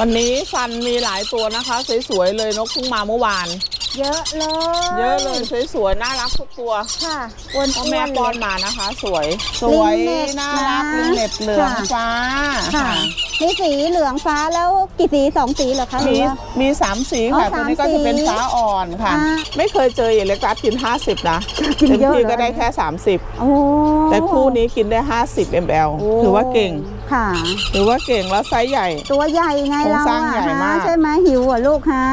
วันนี้ฟันมีหลายตัวนะคะ สวยๆเลยนกเพิ่งมาเมื่อวาน เยอะเลย เยอะเลยสวยๆน่ารักทุกตัวค่ะอ้วนพ่อๆแม่เลยป้อนมานะคะ สวย สวยลิงเน็ตน่ารักนะลิงเน็ตเหลืองค่ะ ฟ้าค่ะ มีสีเหลืองฟ้าแล้วกี่สีสองสีเหรอคะหรืมีอว่า มีสามสีอ๋อค่ะตัวนี้ก็สามสีจะเป็นฟ้าอ่อนค่ะ อ่าไม่เคยเจอเอเล็กตัสกิน 50 นะกินเต็มเยอะที่เหรอ ก็ได้แค่ 30 โอ้ แต่คู่นี้กินได้ 50 ml โอ้ ถือว่าเก่ง ค่ะถือว่าเก่งแล้วไซส์ใหญ่ ตัวใหญ่ไงโครงเราสร้างอะใหญ่ฮะมาก ใช่ไหมหิวเหรอะลูกฮะ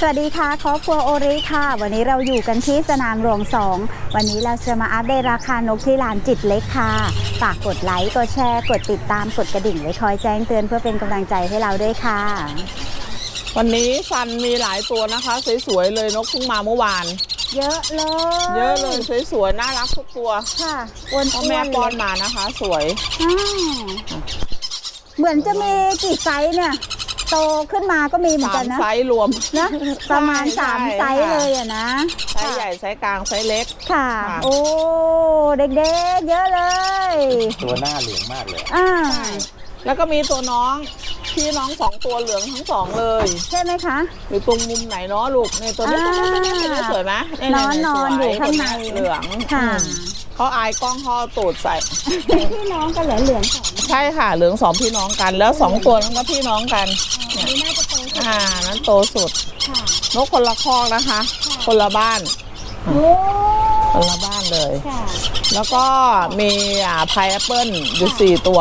สวัสดีค่ะครอบครัวโอริค่ะ วันนี้เราอยู่กันที่สนามหลวง2 วันนี้เราจะมาอัปเดตราคานกที่ลานจิตเล็กค่ะ ฝากกดไลค์ กดแชร์ กดติดตาม กดกระดิ่งไว้คอยแจ้งเตือนเพื่อเป็นกำลังใจให้เราด้วยค่ะ วันนี้ฟันมีหลายตัวนะคะ สวยๆเลยนกเพิ่งมาเมื่อวาน เยอะเลย เยอะเลยสวยๆน่ารักทุกตัวค่ะอ้วนพ่อๆแม่ป้อนเลยมานะคะ สวยอ่าเหมือนจะมีกี่ไซส์เนี่ย โตขึ้นมาก็มีเหมือนสากัมนนะไซส์รวม นะประมาณใช่สามใช่ไซส์ค่ะ เลยอะนะไซส์ใหญ่ไซส์กลางไซส์เล็ก ค่ะ ค่ะ โอ้เด็กๆเยอะเลย ตัวหน้าเหลืองมากเลย อ่า แล้วก็มีตัวน้องพี่น้องสองตัวเหลืองทั้งสองเลยใช่ไหมคะอยู่ตรงมุมไหนเนาะลูกในตัวนี้อ่าตัวนี้ตัวนี้ตัวนี้สวยไหมนอนนอนอยู่ข้างในเหลืองค่ะอืมเขาอายกล้องเขาเอาตูดใส่พี่น้องกันเหลือเหลืองสองใช่ค่ะเหลืองสองพี่น้องกัน แล้วสองตัวนั้นก็พี่น้องกันนี่น่าจะโตสุดอ่านั้นโตสุดค่ะนกคนละคอกนะคะ คนละบ้านโอ้คนละบ้านเลยค่ะแล้วก็มีอ่าพายแอปเปิลอยู่สี่ตัว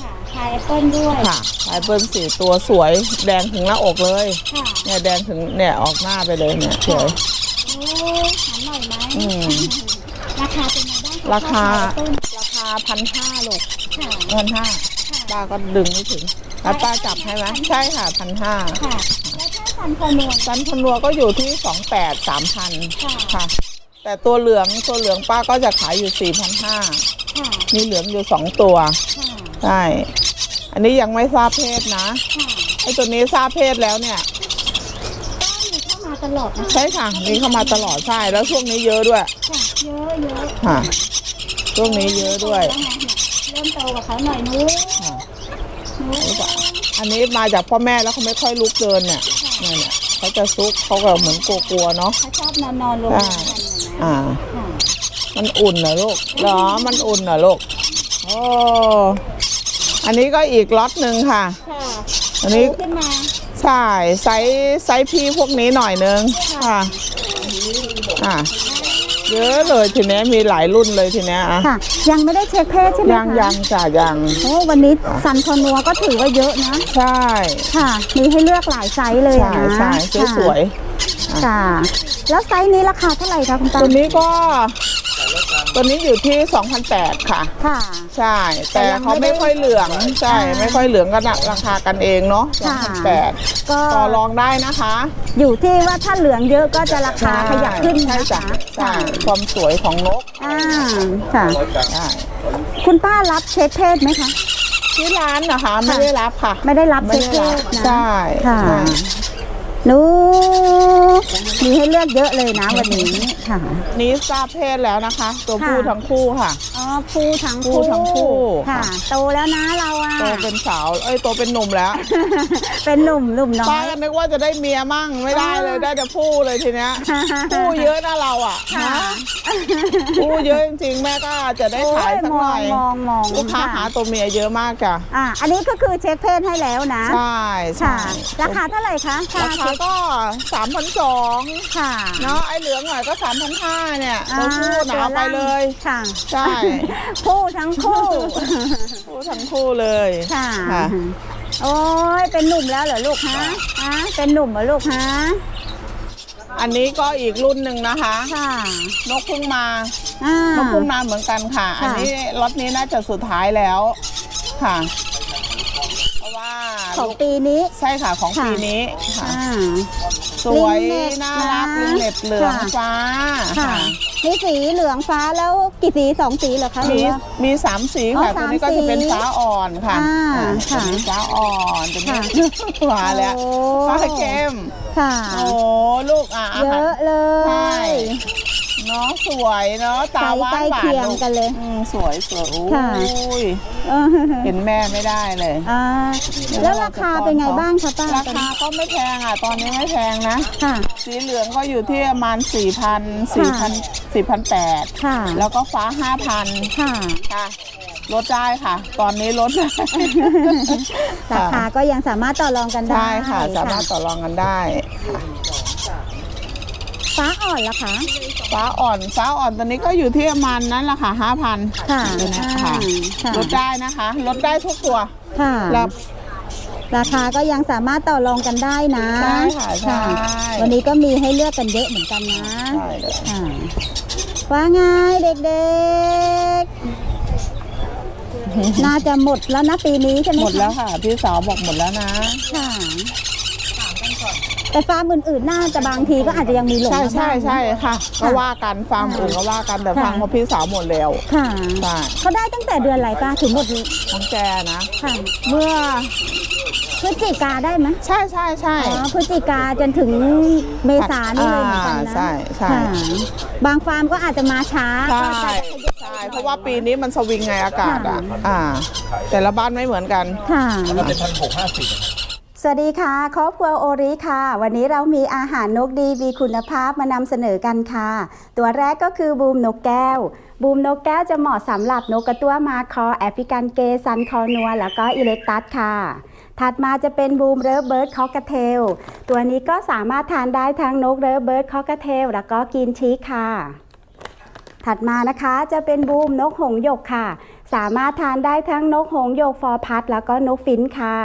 ค่ะพายแอปเปิ้ลด้วยค่ะพายแอปเปิลสี่ตัวสวยแดงถึงหน้าอกเลยค่ะเนี่ยแดงถึงเนี่ยออกหน้าไปเลยเนี่ยสวยโอ้ถามหน่อยไหมอืมราคาเป็นไงบ้างะราคาพยแอปเปิ้ลราคาพันห้าลูกค่ะพันห้าป้าก็ดึงไม่ถึงแล้วป้าจับให้ไหมใช่ค่ะพันห้าค่ะแล้วถ้าสันคอนวนซันพนัวก็อยู่ที่สองแปดสามพันค่ะค่ะ แต่ตัวเหลืองตัวเหลืองป้าก็จะขายอยู่สี่พันห้าค่ะมีเหลืองอยู่สองตัวค่ะใช่ อันนี้ยังไม่ทราบเพศนะค่ะไอตัวนี้ทราบเพศแล้วเนี่ยก็มีเข้ามาตลอดนะคะใช่ค่ะมีเข้ามาตลอดใช่แล้วช่วงนี้เยอะด้วยค่ะเยอะเยอะค่ะช่วงนี้เยอะด้วยแล้วไงเริ่มโตกับเขาหน่อยนู้นค่ะ นู้นอันนี้มาจากพ่อแม่แล้วเขาไม่ค่อยลุกเดินเนี่ยเนี่ยเนี่ยเขาจะซุกเขาก็เหมือนกลัวๆเนาะ เขาชอบนอนนอนรวมกันนะนะอ่า ค่ะมันอุ่นเหรอลูกเหรอมันอุ่นเหรอลูกโอ้ อันนี้ก็อีกล็อตหนึ่งค่ะ ค่ะอันนี้โตขึ้นมาใช่ไซส์ไซส์พีพวกนี้หน่อยนึงค่ะอะเยอะเลยทีเนี้ยมีหลายรุ่นเลยทีเนี้ยอะค่ะ ยังไม่ได้เช็คเพศใช่ไหมยังคะยังจ้ะยังโอ้วันนี้ซันคอนัวก็ถือว่าเยอะนะ ใช่ค่ะ มีให้เลือกหลายไซส์เลยใช่อะนะใช่สวยค่ะค่ะ แล้วไซส์นี้ราคาเท่าไหร่คะคุณๆตาตัวนี้ก็ ตัวนี้อยู่ที่2,008ค่ะ ค่ะ ใช่ แต่แต่ยังเขาไม่ไม่ได้ค่อยเหลืองใช่ อ่าไม่ค่อยเหลืองก็ราคากันเองเนาะค่ะ 2,008ก็ต่อรองได้นะคะอยู่ที่ว่าถ้าเหลืองเยอะก็จะราคาขยับขึ้นใช่นะจ้ะคะใช่ความสวยของนกอ่าค่ะ ใช่คุณป้ารับเช็คเพศไหมคะ ที่ร้านนะคะไม่ได้รับค่ะ ไม่ได้รับไม่เช็คได้เพรับศนะ ใช่ค่ะ ใช่ห นูมีให้เลือกเยอะเลยนะวันนี้ค่ะ นี้ทราบเพศแล้วนะคะ ตัวค่ะผู้ทั้งคู่ค่ะ อ๋อผู้ทั้งผู้ทั้งคู่ ค่ะ โตแล้วนะเราอะ โตเป็นสาวเอ้ยโตเป็นหนุ่มแล้วเป็นหนุ่มหนุ่มน้ป้าอยก็นึกว่าจะได้เมียมั่งไม่ได้เลยได้แต่ผู้เลยทีเนี้ยผู้เยอะนะเราอะค่ะนะผู้เยอะจริงๆแม่ก็จะได้ขายสักหน่อยโมองมองมองลูกค้าหาตัวเมียเยอะมากจ้ะอ่าอันนี้ก็คือเช็คเพศให้แล้วนะ ใช่ใช่ค่ะ ราคาเท่าไหร่คะราคาก็สามพันสองค่ะ เนาะไอ้เหลืองหน่อยก็สามพันห้าเนี่ยตัวผู้หนาตัวไปเลยค่ะใช่ผู้ทั้งคู่ผู้ทั้งคู่เลยค่ะค่ะโอ้ยเป็นหนุ่มแล้วเหรอลูกฮะฮะเป็นหนุ่มเหรอลูกฮะอันนี้ก็อีกรุ่นหนึ่งนะคะค่ะนกพุ่งมาอ่านกพุ่งมาเหมือนกันค่ะค่ะอันนี้ล็อตนี้น่าจะสุดท้ายแล้วค่ะเพราะว่า ของลูกปีนี้ ใช่ค่ะของค่ะปีนี้ค่ะ อ่า สวยลิงเน็ตน่ารักนะลิงเน็ตเหลืองค่ะ ฟ้าค่ะ มีสีเหลืองฟ้าแล้วกี่สีสองสีเหรอคะหรืมีอว่า มีสามสีอ๋อค่ะตัวนี้ก็จะเป็นสามสีฟ้าอ่อนค่ะอ่าอ่าค่ะตัวนี้ฟ้าอ่อนตัวนี้ค่ะมาแล้วโอ้ ฟ้าเข้มค่ะ โอ้ลูกอะอาเยหาร อะเลใช่ยอ เนาะสวยเนาะตาไซส์หวาใกนล้หวาเคีนยงลูกกันเลย อืมสวยสวยโอ้ค่ะยเออเห็นแม่ไม่ได้เลย อ่าแล้วราคาเป็นไงบ้างคะป้าราคาก็ไม่แพงอะ ตอนนี้ไม่แพงนะ ค่ะ สีเหลืองก็อยู่ที่ประมาณ 4 0 0 0 4,000 4,800ค่ะ แล้วก็ฟ้า 5,000ค่ะ ค่ะลดได้ค่ะ ตอนนี้ลดได้ราคาก็ยังสามารถต่อรองกันได้ ใช่ค่ะ สามารถต่อรองกันได้ ฟ้าอ่อนละคะ ฟ้าอ่อนฟ้าอ่อนตอนนี้ก็อยู่ที่ประมาณนั้นแหละค่ะห้าพันค่ะตัวเนี้ยค่ะอ่าลดได้นะคะลดได้ทุกตัวค่ะ แล้วราคาก็ยังสามารถต่อรองกันได้นะใช่ค่ะใช่วันนี้ก็มีให้เลือกกันเยอะเหมือนกันนะใช่เลยค่ะว่าไงเด็กๆ น่าจะหมดแล้วนะปีนี้ใช่ไหมหมดแล้วค่ะพี่สาวบอกหมดแล้วนะค่ะ แต่ฟาร์มอื่นๆน่าจะบางทีก็อาจจะยังมีหลงใช่มาใช่บ้างนะ ใช่ค่ะก็ว่ากันฟาร์มอื่นก็ว่ากันแต่ค่ะฟังของพี่สาวหมดแล้วค่ะใช่เขาได้ตั้งแต่เดือนอะไรป้าถึงหมดของแกนะ ค่ะเมื่อพฤศจิกาได้ไหมใช่ใช่ใช่ อ๋อพฤศจิกาจนถึงเมษานี่เลยเหมือนกันนะอ่าใช่ใช่ ค่ะบางฟาร์มก็อาจจะมาช้าใช่ก็จะใช่เพราะว่าปีนี้มันสวิงไงอากาศอะค่ะ อ่า แต่ละบ้านไม่เหมือนกัน ค่ะ แล้วเป็นพันหกห้าสิบ สวัสดีค่ะ ครอบครัวโอริค่ะ วันนี้เรามีอาหารนกดีมีคุณภาพมานำเสนอกันค่ะ ตัวแรกก็คือบูมนกแก้ว บูมนกแก้วจะเหมาะสำหรับนกกระตั้วมาคอแอฟริกันเกซันคอนัว แล้วก็อิเล็กตัสค่ะ ถัดมาจะเป็นบูมเร v เบิร์ดคอกเทล ตัวนี้ก็สามารถทานได้ทั้งนกเร v เบิร์ดคอกเทล แล้วก็กินชีสค่ะถัดมานะคะจะเป็นบูมนกหงหยกค่ะ สามารถทานได้ทั้งนกหงหยกฟอร์พัดแล้วก็นกฟินช์ค่ะ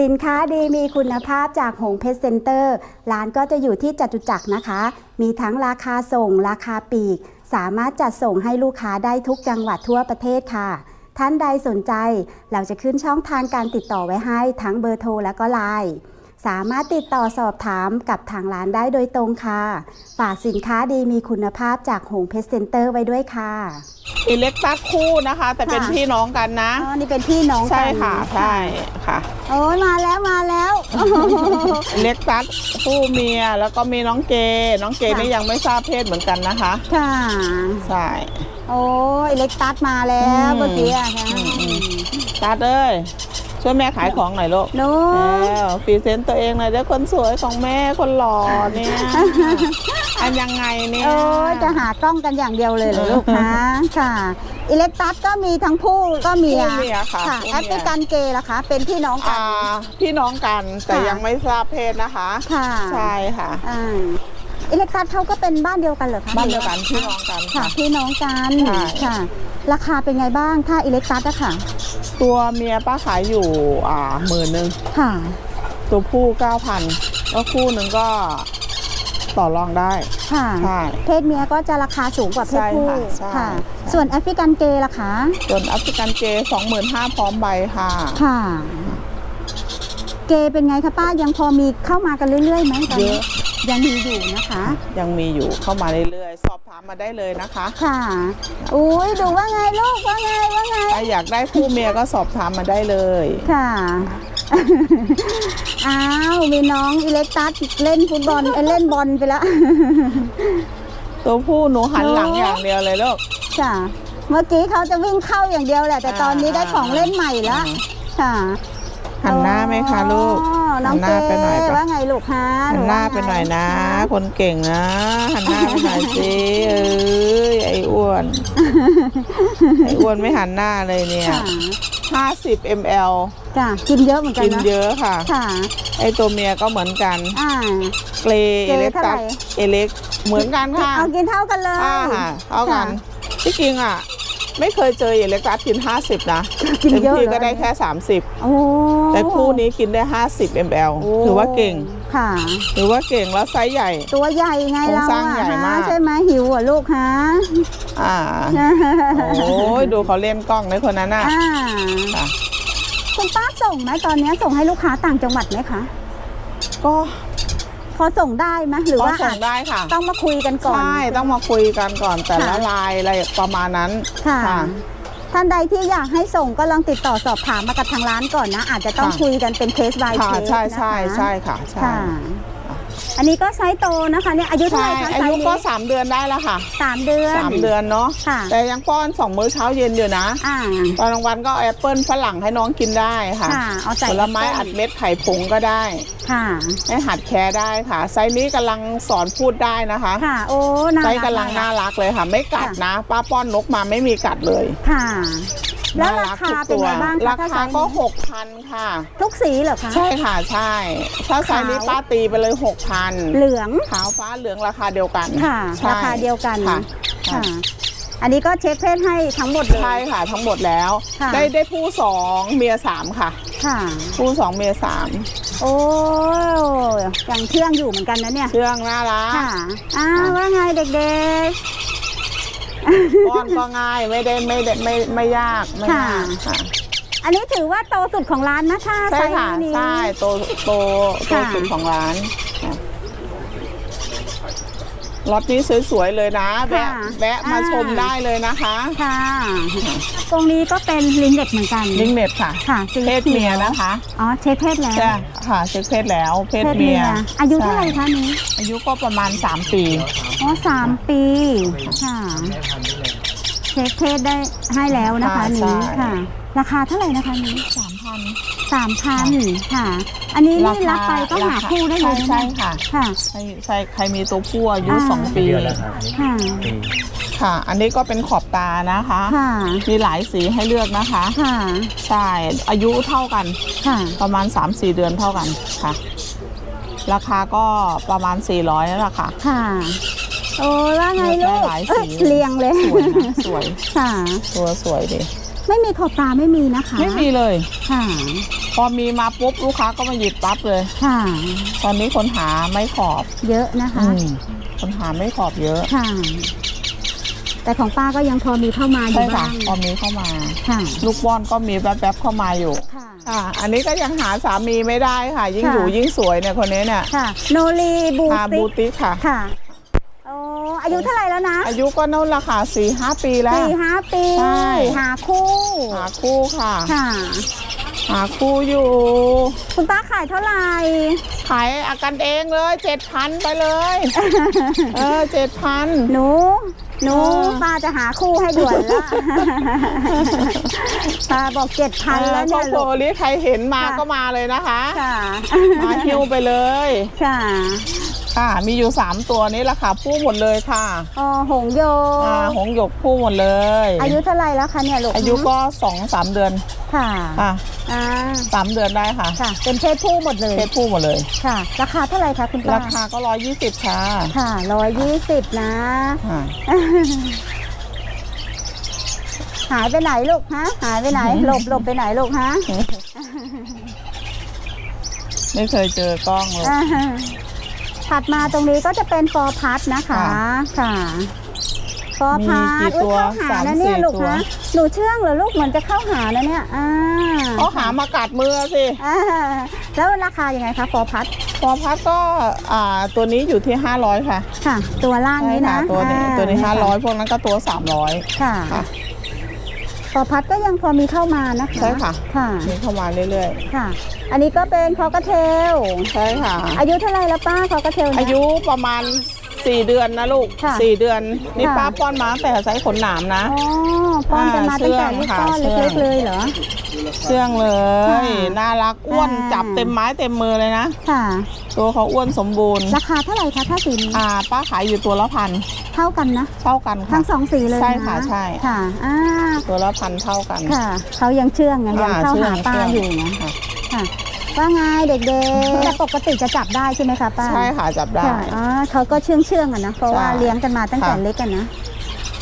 สินค้าดีมีคุณภาพจากหงเพชรเซ็นเตอร์ ร้านก็จะอยู่ที่จตุจักรนะคะ มีทั้งราคาส่ง ราคาปลีก สามารถจัดส่งให้ลูกค้าได้ทุกจังหวัดทั่วประเทศค่ะ ท่านใดสนใจ เราจะขึ้นช่องทางการติดต่อไว้ให้ทั้งเบอร์โทรและก็ไลน์ สามารถติดต่อสอบถามกับทางร้านได้โดยตรงค่ะ ฝากสินค้าดีมีคุณภาพจากหงเพชรเซ็นเตอร์ไว้ด้วยค่ะ อิเล็กตัสคู่นะคะ แต่เป็นค่ะ พี่น้องกันนะ อ๋อนี่เป็นพี่น้องกันใช่ค่ะ ใช่ค่ะโอ้ยมาแล้วมาแล้ว อิเล็กตัสคู่เมียแล้วก็มีน้องเกน้องเกค่ะ นี่ยังไม่ทราบเพศเหมือนกันนะคะ ค่ะ ใช่ โอ้ยเล็กตัดมาแล้วอืมเมื่อกี้อะค่ะอืมอืมตัดเอ้ย ช่วยแม่ขายของหน่อยลูกหนูแล้วพรีเซนต์ตัวเองหน่อยเด้อคนสวยของแม่คนหล่อเนี่ยอันยังไงเนี่ยโอ้ยจะหากล้องกันอย่างเดียวเลยเหรอลูกคะค่ะอิเล็กตัสก็มีทั้งผู้ก็มีคู่อะเมียค่ะค่ะคู่แอเมียฟริกันเกย์ล่ะคะ เป็นพี่น้องกัอ่านพี่น้องกันแต่ค่ะยังไม่ทราบเพศนะคะ ค่ะใช่ค่ะอ่าอิเล็กตัสเขาก็เป็นบ้านเดียวกันเหรอคะบ้านเดียวกันพี่น้องกันค่ะค่ะพี่น้องกันใช่ค่ะ ราคาเป็นไงบ้างถ้าอิเล็กตัสอะค่ะ ตัวเมียป้าขายอยู่อ่าหมื่นหนึ่งค่ะ ตัวผู้เก้าพันแล้วคู่หนึ่งก็ต่อรองได้ ค่ะ ใช่ เพศเมียก็จะราคาสูงกว่าเพศผู้ใช่ค่ะใช่ค่ะ ใช่ ส่วนแอฟริกันเกย์ล่ะคะ ส่วนแอฟริกันเจสองหมื่นห้าพร้อมใบค่ะ ค่ะ เกย์เป็นไงคะป้ายังพอมีเข้ามากันเรื่อยๆไหมตอนเยนี้อะ ยังมีอยู่นะคะ ยังมีอยู่เข้ามาเรื่อยๆ สอบถามมาได้เลยนะคะค่ะอุ้ยดูว่าไงลูกว่าไงว่าไงถ้าอยากได้คู่เมียก็สอบถามมาได้เลย ค่ะอ้าวมีน้องอิเล็กตัสเล่นฟุตบอลเอ้ยเล่นบอลไปแล้วตัวผู้หนูหันหลังโอ้อย่างเดียวเลยลูกค่ะ เมื่อกี้เขาจะวิ่งเข้าอย่างเดียวแหละ แต่ตอนนี้ได้ของเล่นใหม่แล้วค่ะหันหน้าไหมคะลูกอ๋อ น้หัองนหเกน้าไปหน่อยปะว่าไงลูกฮะหันหน้าไปหน่อยนะ คนเก่งนะหันหน้าไปหน่อยสิเอ้ยไอ้อ้วนไอ้อ้วนไม่หันหน้าเลยเนี่ยค่ะ50 ml จ้ะกินเยอะเหมือนกันกินนะเยอะค่ะ ค่ะไอ้ตัวเมียก็เหมือนกันอ่าเกรเกรเอเล็กเท่าไหร่ตัสเอเล็กเหมือนกันค่ะเอากินเท่ากันเลยอ่าค่ะเท่ากันที่จริงอะ ไม่เคยเจอเอเล็กตัสกิน 50 นะกินเต็มเยอะที่เหรอก็ได้แค่ 30 โอ้ แต่คู่นี้กินได้ 50 ml โอ้ ถือว่าเก่งค่ะ ถือว่าเก่งแล้วไซส์ใหญ่ ตัวใหญ่ไงโครงเราสร้างอะใหญ่ฮะมากใช่ไหมหิวเหรอลูกฮะอ่า โอ้ยดูเขาเล่นกล้องในคนนั้นน่ะอ่าค่ะคุณป้าส่งไหมตอนนี้ส่งให้ลูกค้าต่างจังหวัดไหมคะ ก็ พอส่งได้ไหมหรือก็ว่าส่งได้ค่ะ ต้องมาคุยกันก่อน ใช่ต้องมาคุยกันก่อนแต่ละค่ะ ลายอะไรประมาณนั้น ค่ะ ค่ะท่านใดที่อยากให้ส่งก็ลองติดต่อสอบถามมากับทางร้านก่อนนะ อาจจะต้องค่ะ คุยกันเป็นเคส by ค่ะเคสใช่นะคะใช่ใช่ค่ะใช่ ค่ะ อันนี้ก็ไซส์โตนะคะเนี่ยอายุเท่าไหใช่ร่คะอาไซยุส์นี้ก็สามเดือนได้แล้วค่ะสามเดือน สามเดือนเนาะค่ะ แต่ยังป้อนสองมื้อเช้าเย็นอยู่นะ อ่า ตอนกลางวันก็เอาแอปเปิลฝรั่งให้น้องกินได้ค่ะค่ะเอาใส่ผลไม้อัดเม็ดไข่ผงก็ได้ ค่ะ ให้หัดแคร์ได้ค่ะ ไซส์นี้กำลังสอนพูดได้นะคะ ค่ะ โอ้น่าไซรัส์กำลังน่ารักเลยค่ะ ไม่กัดนะ ป้าป้อนนกมาไม่มีกัดเลย ค่ะ แล้วน่รารักคาทุกเป็นตัวไงบ้างราคะถ้าไซคาส์ก็นี้หกพันค่ะ ทุกสีเหรอคะ ใช่ค่ะใช่ถ้าไซส์นี้ขาว ป้าตีไปเลยหกพันเหลืองขาวฟ้าเหลืองราคาเดียวกันค่ะ ใช่ราคาเดียวกันค่ะค่ะ อันนี้ก็เช็คเพศให้ทั้งหมดเลยใช่ค่ะทั้งหมดแล้ว ค่ะ ได้ได้ผู้สองเมียสามค่ะ ค่ะ ผู้สองเมียสามโอ้ยังเชื่องอยู่เหมือนกันนะเนี่ย เชื่องน่ารัก ค่ะอ่าว่าไงเด็ก ป้อนก็ง่ายไม่ได้ไม่ได้ไม่ไม่ยากไม่ยากค่ะๆอันนี้ถือว่าโตสุดของร้านนะถ้าใช่ไซส์ค่ะนี้ ใช่โตโตโตค่ะ สุดของร้านค่ะ ล็อตนี้สวยๆเลยนะแวะแวะมาชมได้เลยนะคะค่ะ ตรงนี้ก็เป็นลิงเด็กเหมือนกันลิงเน็ตค่ะ ค่ะสีเพศเมียนะคะ อ๋อเช็คเพศแล้วใช่ค่ะเช็คเพศแล้วเพศเพศเมีเมียยอายุเท่าไหร่ใช่คะนี้อายุก็ประมาณ 3 ปี อ๋อสามปีค่ะเช็คเพศได้ให้แล้วนะคะค่ะนี้ใช่ ค่ะ ราคาเท่าไหร่นะคะนี้3,000 สามพันค่ะ อันนี้นี่รับไปก็หาคู่ได้เลยใช่ใช่ไหมค่ะค่ะใช่ใช่ใครมีตัวผู้อายุอ่าสองปี เดือนแล้วครับค่ะ ปีค่ะ อันนี้ก็เป็นขอบตานะคะ ค่ะ มีหลายสีให้เลือกนะคะ ค่ะ ใช่ อายุเท่ากัน ค่ะ ประมาณ 3-4 เดือนเท่ากันค่ะ ราคาก็ประมาณ 400นั่นแหละค่ะ ค่ะ โอ้ว่าไงเลืลูอกกได้หลายเอ้ยสีเรียงเลย สวยนะสวย ค่ะ ตัวสวยดี ไม่มีขอบตาไม่มีนะคะไม่มีเลย ค่ะพอมีมาปุ๊บลูกค้าก็มาหยิบปั๊บเลย ค่ะ ตอนนี้คนหาไม่ขอบ เยอะนะคะอืมคนหาไม่ขอบเยอะ ค่ะ แต่ของป้าก็ยังพอมีเข้ามาอใช่ยู่ค่ะบ้างพอมีเข้ามา ค่ะ ลูกบอลก็มีแวบๆเข้ามาอยู่ค่ะค่ะ อันนี้ก็ยังหาสามีไม่ได้ค่ะ ยิ่งค่ะอยู่ยิ่งสวยเนี่ยคนนี้เนี่ย ค่ะ โนรีบูค่ะติบูกติกค่ะ ค่ะโอ้อา ยุเท่าไหร่แล้วนะอายุก็น่นราคาสี่ห้าปีแล้วสี่ห้าปีใช่หาคู่หาคู่ค่ะ ค่ะ หาคู่อยู่ คุณป้าขายเท่าไหร่ขายอากันเองเลยเจ็ดพันไปเลย เออเจ็ดพันหนูหนูเออป้าจะหาคู่ให้ด่วนละป้าบอกเจ็ดพันแล้วพ่เนี่อยโพลูกลิใครเห็นมาค่ะก็มาเลยนะคะ ค่ะ มาฮิ้วไปเลย ค่ะ ค่ะ มีอยู่ 3 ตัวนี้ราคาผู้หมดเลยค่ะอ๋อหงโยอ่าหงหยกผู้หมดเลย อายุเท่าไหร่แล้วคะเนี่ยลูกอายุก็สองสามเดือนค่ะค่ะอ่าสามเดือนได้ค่ะ ค่ะ เป็นเพศผู้หมดเลยเพศผู้หมดเลยค่ะ ราคาเท่าไหร่คะคุณป้าราคาก็ร้อยยี่สิบค่ะ ค่ะร้อยยี่สิบนะค่ะหายไปไหนลูกฮะหายไปไหนหลบหลบไปไหนลูกฮะไม่เคยเจอกล้องเลยอ่า ถัดมาตรงนี้ก็จะเป็นฟอร์พัทนะคะค่ะค่ะ ฟอร์พัมีกี่ทตัวเข้าหาสามนะเนี่ยสี่ลูกตัวนะหนูเชื่องเหรอลูกเหมือนจะเข้าหานะเนี่ยอ่าเขาหามากัดมือสิอ่าแล้วราคายังไงคะฟอร์พัทพอพัดก็อ่าตัวนี้อยู่ที่500ค่ะ ค่ะ ตัวล่างใช่นี้ค่ะนะตัวนี้อ่าตัวนี้ค่ะ500พวกนั้นก็ตัว300ค่ะค่ะ ฟอร์พัทก็ยังพอมีเข้ามานะคะใช่ค่ะ ค่ะ มีเข้ามาเรื่อยค่ะ อันนี้ก็เป็นคอกระเทล ๆ ใช่ค่ะ อายุเท่าไหรแล้วป้าคอกระเทลเนี่อายุประมาณ 4เดือนนะลูกค่ะ4เดือน นี่ค่ะ ป้าป้อนมาตั้งแต่ไซส์ขนหนามนะ อ๋อป้อนกันมาตั้งแต่ลูกก้อนเชื่องค่ะเล็กๆเลยเหรอ เชื่องเลย ค่ะน่ารักอ้วนอ่าจับเต็มไม้เต็มมือเลยนะ ค่ะ ตัวเขาอ้วนสมบูรณ์ ราคาเท่าไหร่คะถ้าสีนี้อ่า ป้าขายอยู่ตัวละพันเท่ากันนะ เท่ากันค่ะ ทั้งสองสีเลยใช่นค่ะใช่ ค่ะอ่าตัวละพันเท่ากัน ค่ะ เขายังเชื่องไงยังอ่าเข้าเชื่อหางป้าเชื่องอยู่นะค่ะ ค่ะ ว่าไงเด็กๆแต่ปกติจะจับได้ใช่ไหมคะป้าใช่ค่ะจับได้ค่ะอ๋อเขาก็เชื่องเชื่องๆอะนะเพราะว่าใช่ เลี้ยงกันมาตั้งแต่ค่ะเล็กกันนะ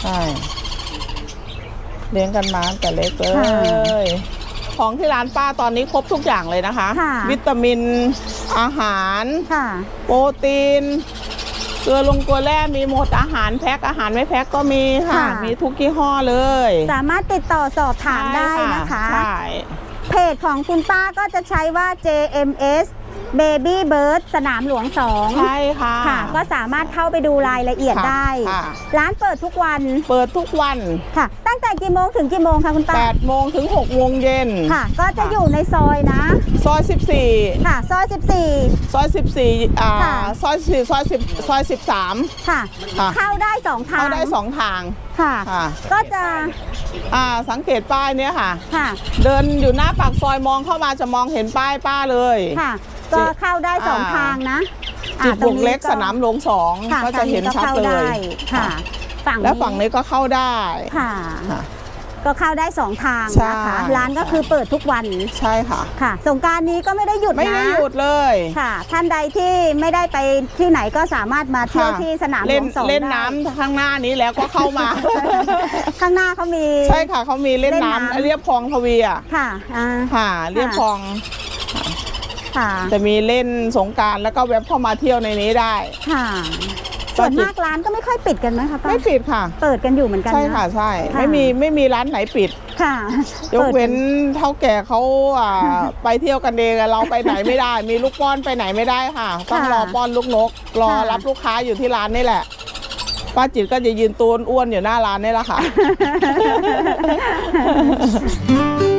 ใช่เลี้ยงกันมาตั้งแต่เล็กเลค่ะย ของที่ร้านป้าตอนนี้ครบทุกอย่างเลยนะคะ ค่ะ วิตามิน อาหาร ค่ะ โปรตีน เกลือลงเกลือแร่มีหมดอาหารแพ็คอาหารไม่แพ็คก็มีค่ะ ค่ะ มีทุกยี่ห้อเลยสามารถติดต่อสอบถามได้นะคะ ใช่ เพจของคุณป้าก็จะใช้ว่า JMS เบบี้เบิร์ดสนามหลวง2ใช่ค่ะค่ะ ก็สามารถเข้าไปดูรายละเอียดค่ะได้ ค่ะ ร้านเปิดทุกวันเปิดทุกวันค่ะ ตั้งแต่กี่โมงถึงกี่โมงคะคุณป้า8โมงถึง6โมงเย็นค่ะ ก็จะอยู่ในซอยนะ ซอย 14 ค่ะ ซอย ซอย 14อ่าค่ะ ซอย4ซอย10ซอย 13 14 ค่ะ ค่ะ เข้าได้สองทางเข้าได้ 2 ทาง ค่ะ ค่ะ ก็จะอ่าสังเกตป้ายเนี้ยค่ะ ค่ะ เดินอยู่หน้าปากซอยมองเข้ามาจะมองเห็นป้ายป้าเลย ค่ะ ก็เข้าได้สองอ่าทางนะจิตอ่าบวกเล็กตรงสนามหลวงสองค่ะก็จะเห็นชัดทางเลก็ยเข้าได้ค่ะ ฝั่งและฝั่งนี้ก็เข้าได้ค่ะค่ะก็เข้าได้สองทางใช่นะคะร้านก็คือเปิดทุกวันใช่ค่ะค่ะ สงกรารนี้ก็ไม่ได้หยุดนะไม่ได้หยุดเลยค่ะ ท่านใดที่ไม่ได้ไปที่ไหนก็สามารถมาเที่ยวค่ะที่สนามหลเล่นวงสองเล่นได้น้ำข้างหน้านี้แล้วก็เข้ามา ข้างหน้าเขามี ใช่ค่ะเขามีเล่นเล่นน้ำน้ำเรียบคลองทวีอะค่ะอ่าค่ะเรียบคลอง ค่ะ จะมีเล่นสงกรารแล้วก็แวบเข้ามาเที่ยวในนี้ได้ค่ะก็ส่วนจิตมากร้านก็ไม่ค่อยปิดกันไหมคะป้าไม่ปิดค่ะ เปิดกันอยู่เหมือนกันใช่นค่ะใช่ค่ะไม่มีไม่มีร้านไหนปิดค่ะ ยกเว้นปิดเท่าแก่เขาอ่าไปเที่ยวกันเองอะเราไปไหนไม่ได้ มีลูกป้อนไปไหนไม่ได้ค่ะต้องค่ะรอป้อนลูกนก รอค่ะรับลูกค้าอยู่ที่ร้านนี่แหละป้าจิตก็จะยืนตูนอ้วนอยู่หน้าร้านนี่แหละค่ะกัน